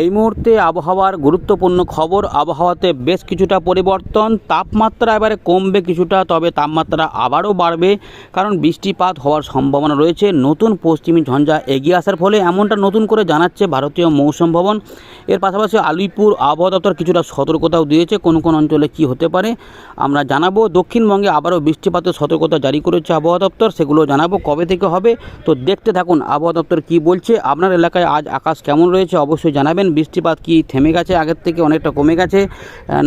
এই মুহূর্তে আবহাওয়ার গুরুত্বপূর্ণ খবর, আবহাওয়াতে বেশ কিছুটা পরিবর্তন, তাপমাত্রা এবারে কমবে কিছুটা, তবে তাপমাত্রা আবারও বাড়বে, কারণ বৃষ্টিপাত হওয়ার সম্ভাবনা রয়েছে। নতুন পশ্চিমী ঝঞ্ঝা এগিয়ে আসার ফলে এমনটা নতুন করে জানাচ্ছে ভারতীয় মৌসুম ভবন। এর পাশাপাশি আলিপুর আবহাওয়া দপ্তর কিছুটা সতর্কতাও দিয়েছে, কোন কোন অঞ্চলে কি হতে পারে আমরা জানাব। দক্ষিণবঙ্গে আবারও বৃষ্টিপাতের সতর্কতা জারি করেছে আবহাওয়া দপ্তর সেগুলো জানাব কবে থেকে হবে। তো দেখতে থাকুন আবহাওয়া দপ্তর কি বলছে। আপনার এলাকায় আজ আকাশ কেমন রয়েছে অবশ্যই জানাবেন। বৃষ্টিপাত কি থেমে গেছে? আগের থেকে অনেকটা কমে গেছে।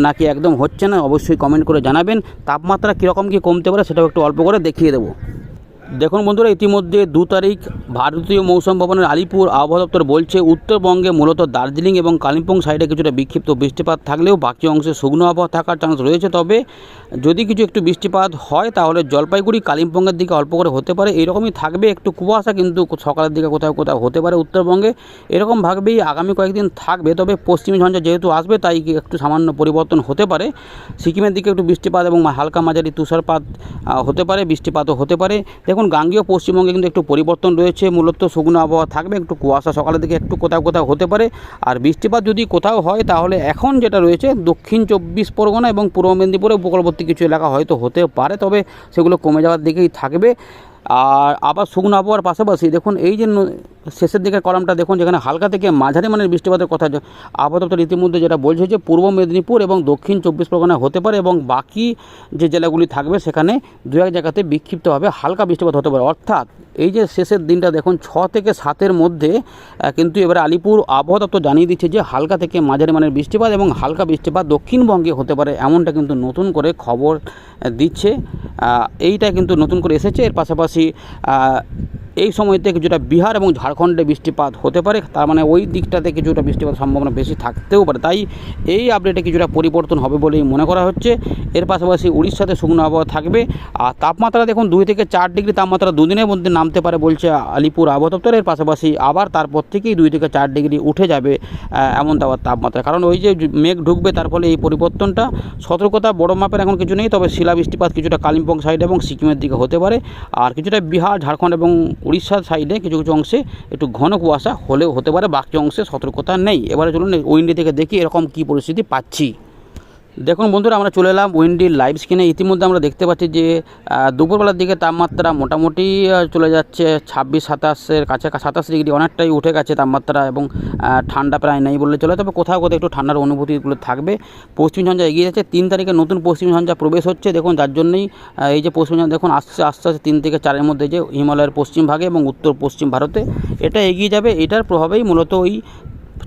নাকি একদম হচ্ছে না? অবশ্যই কমেন্ট করে জানাবেন। তাপমাত্রা কীরকম কি কমতে পারে সেটাও একটু অল্প করে দেখিয়ে দেবো। দেখুন বন্ধুরা, ইতিমধ্যে দু তারিখ ভারতীয় মৌসুম ভবনের আলিপুর আবহাওয়া দপ্তর বলছে, উত্তরবঙ্গে মূলত দার্জিলিং এবং কালিম্পং সাইডে কিছুটা বিক্ষিপ্ত বৃষ্টিপাত থাকলেও বাকি অংশে শুকনো আবহাওয়া থাকার চান্স রয়েছে। তবে যদি কিছু একটু বৃষ্টিপাত হয়, তাহলে জলপাইগুড়ি কালিম্পংয়ের দিকে অল্প করে হতে পারে। এরকমই থাকবে একটু কুয়াশা, কিন্তু সকালের দিকে কোথাও কোথাও হতে পারে উত্তরবঙ্গে। এরকম এরকমভাবেই আগামী কয়েকদিন থাকবে। তবে পশ্চিমী ঝঞ্ঝা যেহেতু আসবে, তাই একটু সামান্য পরিবর্তন হতে পারে। সিকিমের দিকে একটু বৃষ্টিপাত এবং হালকা মাঝারি তুষারপাত হতে পারে, বৃষ্টিপাতও হতে পারে। দেখুন, গাঙ্গীয় পশ্চিমবঙ্গে কিন্তু একটু পরিবর্তন রয়েছে, মূলত শুকনো আবহাওয়া থাকবে, একটু কুয়াশা সকালের দিকে একটু কোথাও কোথাও হতে পারে। আর বৃষ্টিপাত যদি কোথাও হয়, তাহলে এখন যেটা রয়েছে, দক্ষিণ চব্বিশ পরগনা এবং পূর্ব মেদিনীপুরে উপকূলবর্তী কিছু এলাকা হয়তো হতে পারে, তবে সেগুলো কমে যাওয়ার দিকেই থাকবে। আর আবার শুকনো আবহাওয়ার পাশাপাশি দেখুন, এই যে শেষের দিকের কলামটা দেখুন, যেখানে হালকা থেকে মাঝারি মানের বৃষ্টিপাতের কথা দপ্তর ইতিমধ্যে যেটা বলছে যে পূর্ব মেদিনীপুর এবং দক্ষিণ চব্বিশ পরগনা হতে পারে এবং বাকি যে জেলাগুলি থাকবে সেখানে দু এক জায়গাতে বিক্ষিপ্তভাবে হালকা বৃষ্টিপাত হতে পারে। অর্থাৎ এই যে শেষের দিনটা দেখুন, ছ থেকে সাতের মধ্যে কিন্তু এবারে আলিপুর আবহাওয়া দপ্তর জানিয়ে দিচ্ছে যে হালকা থেকে মাঝারি মানের বৃষ্টিপাত এবং হালকা বৃষ্টিপাত দক্ষিণবঙ্গে হতে পারে এমনটা কিন্তু নতুন করে খবর দিচ্ছে। এইটা কিন্তু নতুন করে এসেছে। এর পাশাপাশি এই সময়তে কিছুটা বিহার এবং ঝাড়খণ্ডে বৃষ্টিপাত হতে পারে, তার মানে ওই দিকটাতে কিছুটা বৃষ্টিপাত সম্ভাবনা বেশি থাকতেও পারে। তাই এই আপডেটে কিছুটা পরিবর্তন হবে বলেই মনে করা হচ্ছে। এর পাশাপাশি উড়িষ্যাতে শুকনো আবহাওয়া থাকবে। আর তাপমাত্রা দেখুন, দুই থেকে চার ডিগ্রি তাপমাত্রা দুদিনের মধ্যে নামতে পারে বলছে আলিপুর আবহাওয়া দপ্তরের পাশাপাশি আবার তারপর থেকেই দুই থেকে চার ডিগ্রি উঠে যাবে এমন তাবার তাপমাত্রা। কারণ ওই যে মেঘ ঢুকবে, তার ফলে এই পরিবর্তনটা সতর্কতা বড় মাপের এখন কিছু নেই। তবে শিলা বৃষ্টিপাত কিছুটা কালিম্পং সাইড এবং সিকিমের দিকে হতে পারে। আর কিছুটা বিহার, ঝাড়খণ্ড এবং উড়িষ্যার সাইডে কিছু কিছু অংশে একটু ঘন কুয়াশা হলেও হতে পারে, বাকি অংশে সতর্কতা নেই। এবারে চলুন উইন্ডি থেকে দেখি এরকম কি পরিস্থিতি পাচ্ছি। দেখুন বন্ধুরা, আমরা চলে এলাম উইন্ডির লাইভ স্ক্রিনে ইতিমধ্যে আমরা দেখতে পাচ্ছি যে দুপুরবেলার দিকে তাপমাত্রা মোটামুটি চলে যাচ্ছে ছাব্বিশ, সাতাশের কাছে, সাতাশ ডিগ্রি। অনেকটাই উঠে গেছে তাপমাত্রা এবং ঠান্ডা প্রায় নেই বললে চলে। তবে কোথাও কোথাও একটু ঠান্ডার অনুভূতিগুলো থাকবে। পশ্চিম ঝঞ্ঝা এগিয়ে যাচ্ছে। তিন তারিখে নতুন পশ্চিম ঝঞ্ঝা প্রবেশ হচ্ছে। দেখুন, যার জন্যই এই যে পশ্চিম ঝঞ্ঝা, দেখুন আস্তে আস্তে আস্তে তিন থেকে চারের মধ্যে যে হিমালয়ের পশ্চিম ভাগে এবং উত্তর পশ্চিম ভারতে। এটা এগিয়ে যাবে। এটার প্রভাবেই মূলত ওই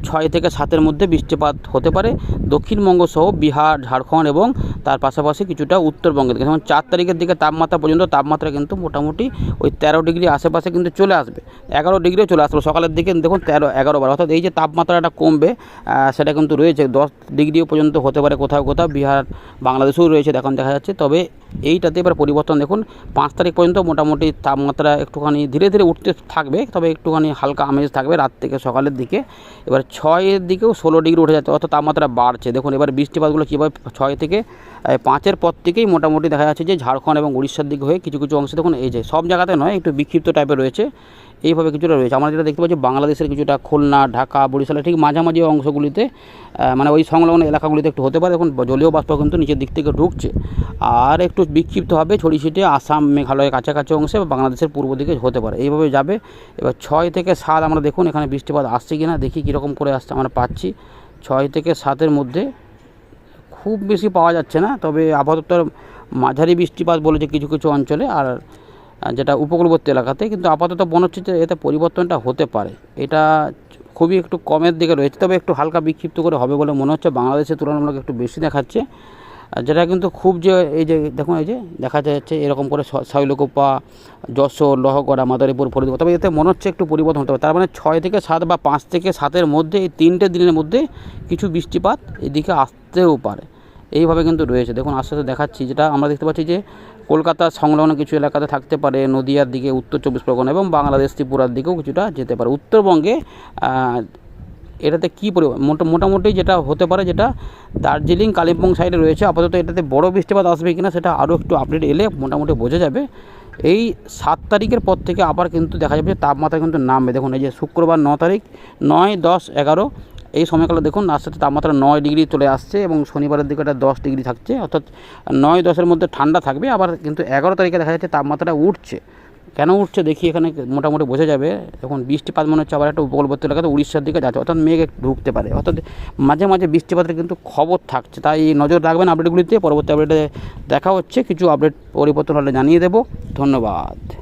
ছয় থেকে সাতের মধ্যে বৃষ্টিপাত হতে পারে। দক্ষিণবঙ্গ সহ বিহার, ঝাড়খণ্ড এবং তার পাশাপাশি কিছুটা উত্তরবঙ্গের দিকে। যেমন চার তারিখের দিকে তাপমাত্রা পর্যন্ত তাপমাত্রা কিন্তু মোটামুটি ওই তেরো ডিগ্রি আশেপাশে কিন্তু চলে আসবে। এগারো ডিগ্রিও চলে আসবে সকালের দিকে দেখুন তেরো, এগারো বার। অর্থাৎ এই যে তাপমাত্রাটা কমবে সেটা কিন্তু রয়েছে। দশ ডিগ্রিও পর্যন্ত হতে পারে কোথাও কোথাও। বিহার, বাংলাদেশেও রয়েছে। এখন দেখা যাচ্ছে, তবে এইটাতে এবার পরিবর্তন দেখুন, পাঁচ তারিখ পর্যন্ত মোটামুটি তাপমাত্রা একটুখানি ধীরে ধীরে উঠতে থাকবে, তবে একটুখানি হালকা আমেজ থাকবে রাত থেকে সকালের দিকে। এবার ছয়ের দিকেও ষোলো ডিগ্রি উঠে যাচ্ছে, অর্থাৎ তাপমাত্রা বাড়ছে। দেখুন, এবার বৃষ্টিপাতগুলো কীভাবে ছয় থেকে পাঁচের পর থেকেই মোটামুটি দেখা যাচ্ছে যে ঝাড়খণ্ড এবং উড়িষ্যার দিকে হয়ে কিছু কিছু অংশে দেখুন, এই যে সব জায়গাতে নয়, একটু বিক্ষিপ্ত টাইপের রয়েছে। এইভাবে কিছুটা রয়েছে। আমরা যেটা দেখতে পাচ্ছি, বাংলাদেশের কিছুটা খুলনা, ঢাকা, বরিশালের ঠিক মাঝামাঝি অংশগুলিতে মানে ওই সংলগ্ন এলাকাগুলিতে একটু হতে পারে। দেখুন জলীয় বাষ্প কিন্তু নিচের দিক থেকে ঢুকছে। আর একটু বিক্ষিপ্ত হবে ছড়িয়ে ছিটিয়ে আসাম, মেঘালয়ের কাছাকাছি অংশে বাংলাদেশের পূর্ব দিকে হতে পারে। এইভাবে যাবে। এবার ছয় থেকে সাত আমরা দেখুন, এখানে বৃষ্টিপাত আসছে কি না দেখি কীরকম করে আসছে আমরা পাচ্ছি। ছয় থেকে সাতের মধ্যে খুব বেশি পাওয়া যাচ্ছে না, তবে দপ্তর মাঝারি বৃষ্টিপাত বলেছে কিছু কিছু অঞ্চলে। আর যেটা উপকূলবর্তী এলাকাতে, কিন্তু আপাতত মনে হচ্ছে যে এতে পরিবর্তনটা হতে পারে। এটা খুবই একটু কমের দিকে রয়েছে, তবে একটু হালকা বিক্ষিপ্ত করে হবে বলে মনে হচ্ছে। বাংলাদেশের তুলনামূলক একটু বেশি দেখাচ্ছে। যেটা কিন্তু খুব যে এই যে দেখুন, এই যে দেখা যাচ্ছে এরকম করে শৈলকুপা, যশোর, লহগড়া, মাদারীপুর, ফরিদপুর, তবে এতে মনে হচ্ছে একটু পরিবর্তন হতে পারে। তার মানে ছয় থেকে সাত বা পাঁচ থেকে সাতের মধ্যে, এই তিনটে দিনের মধ্যে কিছু বৃষ্টিপাত এদিকে আসতেও পারে। এইভাবে কিন্তু রয়েছে। দেখুন, আস্তে আস্তে দেখাচ্ছি যেটা আমরা দেখতে পাচ্ছি যে কলকাতা সংলগ্ন কিছু এলাকাতে থাকতে পারে, নদিয়ার দিকে উত্তর চব্বিশ পরগনা এবং বাংলাদেশ ত্রিপুরার দিকেও কিছুটা যেতে পারে। উত্তরবঙ্গে এটাতে কী পরি মোটা, মোটামুটি যেটা হতে পারে যেটা দার্জিলিং, কালিম্পং সাইডে রয়েছে। আপাতত এটাতে বড় বৃষ্টিপাত আসবে কিনা সেটা আরও একটু আপডেট এলে মোটামুটি বোঝা যাবে। এই সাত তারিখের পর থেকে আবার কিন্তু দেখা যাবে তাপমাত্রা কিন্তু নামবে। দেখুন, এই যে শুক্রবার ন তারিখ, নয়, দশ, এগারো এই সময়কালে দেখুন আস্তে আস্তে তাপমাত্রা নয় ডিগ্রি চলে আসছে এবং শনিবারের দিকে এটা দশ ডিগ্রি থাকছে। অর্থাৎ নয় দশের মধ্যে ঠান্ডা থাকবে, আবার কিন্তু এগারো তারিখে দেখা যাচ্ছে তাপমাত্রা উঠছে। কেন উঠছে দেখি এখানে মোটামুটি বোঝা যাবে। এখন বৃষ্টিপাত মনে হচ্ছে আবার একটা উপকূলবর্তী এলাকাতে উড়িষ্যার দিকে যাচ্ছে, অর্থাৎ মেঘ ঢুকতে পারে। অর্থাৎ মাঝে মাঝে বৃষ্টিপাতের কিন্তু খবর থাকছে। তাই নজর রাখবেন আপডেটগুলিতে। পরবর্তী আপডেটে দেখা হচ্ছে। কিছু আপডেট পরিবর্তন হলে জানিয়ে দেবো। ধন্যবাদ।